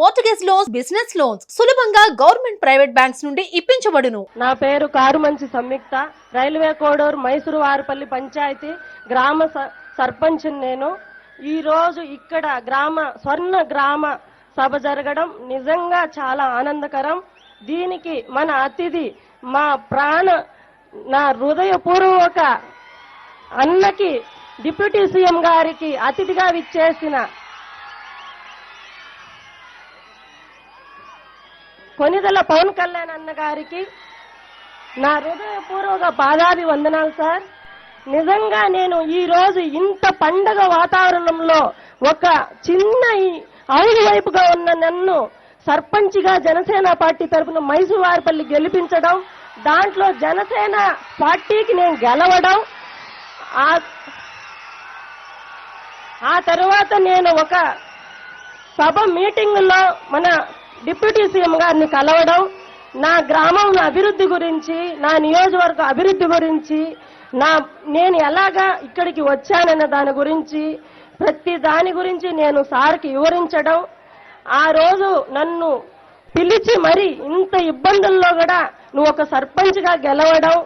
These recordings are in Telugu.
మోర్టగేజ్ లోన్స్ బిజినెస్ లోన్స్ సులభంగా గవర్నమెంట్ ప్రైవేట్ బ్యాంక్స్ నుండి ఇప్పించబడును. నా పేరు కారుమంచి సంయుక్త. రైల్వే కోడూరు మైసూరు వారిపల్లి పంచాయతీ గ్రామ స- సర్పంచ్ నేను. ఈ రోజు ఇక్కడ గ్రామ స్వర్ణ గ్రామ సభ జరగడం నిజంగా చాలా ఆనందకరం. దీనికి మన అతిథి మా ప్రాణ నా హృదయపూర్వక అన్నకి డిప్యూటీ సీఎం గారికి అతిథిగా విచ్చేసిన కొనిదల పవన్ కళ్యాణ్ అన్న గారికి నా హృదయపూర్వక పాదాది వందనాలు సార్. నిజంగా నేను ఈ రోజు ఇంత పండగ వాతావరణంలో ఒక చిన్న ఈ వైపుగా ఉన్న నన్ను సర్పంచ్గా జనసేన పార్టీ తరఫున మైసూరు వారిపల్లి గెలిపించడం దాంట్లో జనసేన పార్టీకి నేను గెలవడం ఆ తర్వాత నేను ఒక సభ మీటింగులో మన డిప్యూటీ సీఎం గారిని కలవడం నా గ్రామం అభివృద్ధి గురించి నా నియోజకవర్గ అభివృద్ధి గురించి నా నేను ఎలాగా ఇక్కడికి వచ్చానన్న దాని గురించి ప్రతి దాని గురించి నేను సార్కి వివరించడం ఆ రోజు నన్ను పిలిచి మరి ఇంత ఇబ్బందుల్లో కూడా నువ్వు ఒక సర్పంచ్గా గెలవడం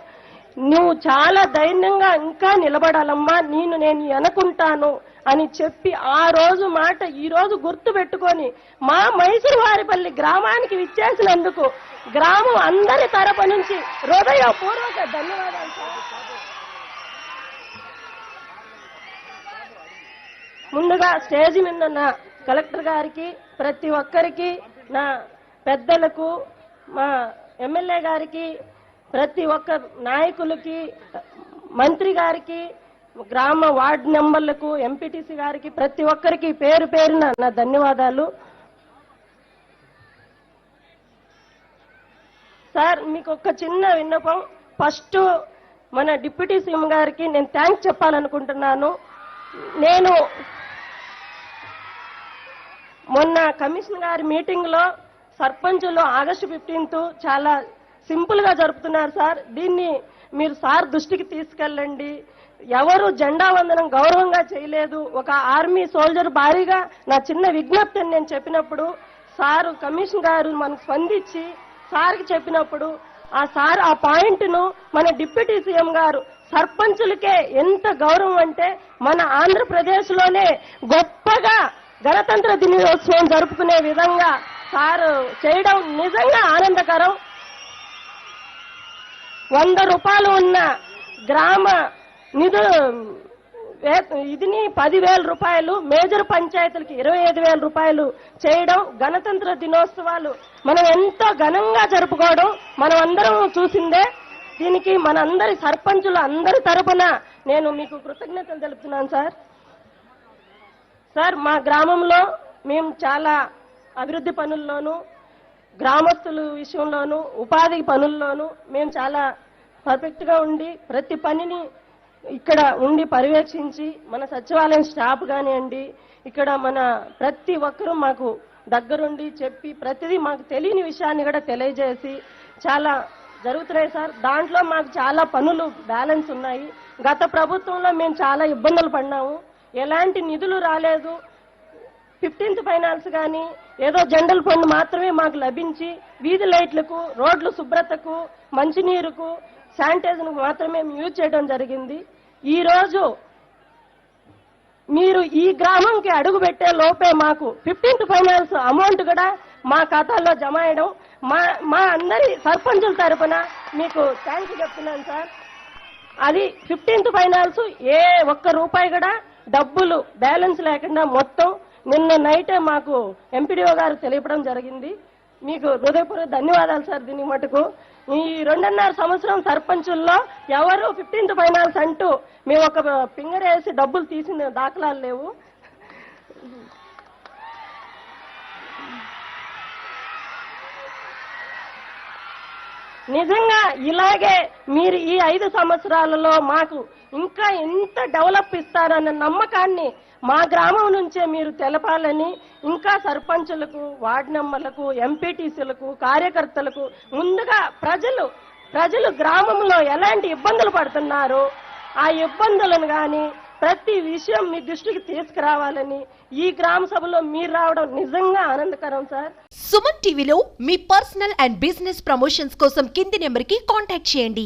నువ్వు చాలా ధైర్యంగా ఇంకా నిలబడాలమ్మా నేను నేను అనుకుంటాను అని చెప్పి ఆ రోజు మాట ఈ రోజు గుర్తు పెట్టుకొని మా మైసూరు వారిపల్లి గ్రామానికి విచ్చేసినందుకు గ్రామం అందరి తరపు నుంచి హృదయపూర్వక ధన్యవాదాలు. ముందుగా స్టేజ్ మీద నా కలెక్టర్ గారికి ప్రతి ఒక్కరికి నా పెద్దలకు మా ఎమ్మెల్యే గారికి ప్రతి ఒక్క నాయకులకి మంత్రి గారికి గ్రామ వార్డు నెంబర్లకు ఎంపీటీసీ గారికి ప్రతి ఒక్కరికి పేరు పేరున నా ధన్యవాదాలు. సార్ మీకు ఒక చిన్న విన్నపం. ఫస్ట్ మన డిప్యూటీ సీఎం గారికి నేను థ్యాంక్స్ చెప్పాలనుకుంటున్నాను. నేను మొన్న కమిషన్ గారి మీటింగ్లో సర్పంచులు ఆగస్టు ఫిఫ్టీన్త్ చాలా సింపుల్గా జరుపుతున్నారు సార్. దీన్ని మీరు సార్ దృష్టికి తీసుకెళ్ళండి. ఎవరు జెండా వందనం గౌరవంగా చేయలేదు. ఒక ఆర్మీ సోల్జర్ భారీగా నా చిన్న విజ్ఞప్తి అని నేను చెప్పినప్పుడు సారు కమిషన్ గారు మనకు స్పందించి సార్కి చెప్పినప్పుడు ఆ సార్ ఆ పాయింట్ను మన డిప్యూటీ సీఎం గారు సర్పంచులకే ఎంత గౌరవం అంటే మన ఆంధ్రప్రదేశ్లోనే గొప్పగా గణతంత్ర దినోత్సవం జరుపుకునే విధంగా సార్ చేయడం నిజంగా ఆనందకరం. వంద రూపాయలు ఉన్న గ్రామ నిధు వే- ఇదిని పదివేల రూపాయలు మేజర్ పంచాయతీలకి ఇరవై ఐదు వేల రూపాయలు చేయడం గణతంత్ర దినోత్సవాలు మనం ఎంతో ఘనంగా జరుపుకోవడం మనం అందరం చూసిందే. దీనికి మనందరి సర్పంచులు అందరి తరపున నేను మీకు కృతజ్ఞతలు తెలుపుతున్నాను సార్. సార్ మా గ్రామంలో మేము చాలా అభివృద్ధి పనుల్లోనూ గ్రామస్తుల విషయంలోనూ ఉపాధి పనుల్లోనూ మేము చాలా పర్ఫెక్ట్గా ఉండి ప్రతి పనిని ఇక్కడ ఉండి పర్యవేక్షించి మన సచివాలయం స్టాఫ్ కానివ్వండి ఇక్కడ మన ప్రతి ఒక్కరూ మాకు దగ్గరుండి చెప్పి ప్రతిదీ మాకు తెలియని విషయాన్ని కూడా తెలియజేసి చాలా జరుగుతున్నాయి సార్. దాంట్లో మాకు చాలా పనులు బ్యాలెన్స్ ఉన్నాయి. గత ప్రభుత్వంలో మేము చాలా ఇబ్బందులు పడినాము ఎలాంటి నిధులు రాలేదు. ఫిఫ్టీన్త్ ఫైనాన్స్ కానీ ఏదో జనరల్ ఫండ్ మాత్రమే మాకు లభించి వీధి లైట్లకు రోడ్లు శుభ్రతకు మంచినీరుకు శానిటైజర్ మాత్రమే మేము యూజ్ చేయడం జరిగింది. ఈరోజు మీరు ఈ గ్రామంకి అడుగు పెట్టే లోపే మాకు ఫిఫ్టీన్త్ ఫైనాన్స్ అమౌంట్ కూడా మా ఖాతాలో జమ అయ్యడం. మా మా అందరి సర్పంచుల తరపున మీకు థ్యాంక్స్ చెప్తున్నాను సార్. అది ఫిఫ్టీన్త్ ఫైనాన్స్ ఏ ఒక్క రూపాయి కూడా డబ్బులు బ్యాలెన్స్ లేకుండా మొత్తం నిన్న నైటే మాకు ఎంపీడీఓ గారు తెలియపడం జరిగింది. మీకు హృదయపూర్వక ధన్యవాదాలు సార్ దీని మటుకు. ఈ రెండున్నర సంవత్సరం సర్పంచుల్లో ఎవరు ఫిఫ్టీన్త్ ఫైనాన్స్ అంటూ మేము ఒక ఫింగర్ వేసి డబ్బులు తీసిన దాఖలాలు లేవు. నిజంగా ఇలాగే మీరు ఈ ఐదు సంవత్సరాలలో మాకు ఇంకా ఎంత డెవలప్ ఇస్తారన్న నమ్మకాన్ని మా గ్రామం నుంచే మీరు తెలపాలని ఇంకా సర్పంచులకు వార్డు మెంబర్లకు ఎంపీటీసీలకు కార్యకర్తలకు ముందుగా ప్రజలు ప్రజలు గ్రామంలో ఎలాంటి ఇబ్బందులు పడుతున్నారు ఆ ఇబ్బందులను కానీ ప్రతి విషయం మీ దృష్టికి తీసుకురావాలని ఈ గ్రామ సభలో మీరు రావడం నిజంగా ఆనందకరం సార్. సుమన్ టీవీలో మీ పర్సనల్ అండ్ బిజినెస్ ప్రమోషన్స్ కోసం కింది నెంబర్కి కాంటాక్ట్ చేయండి.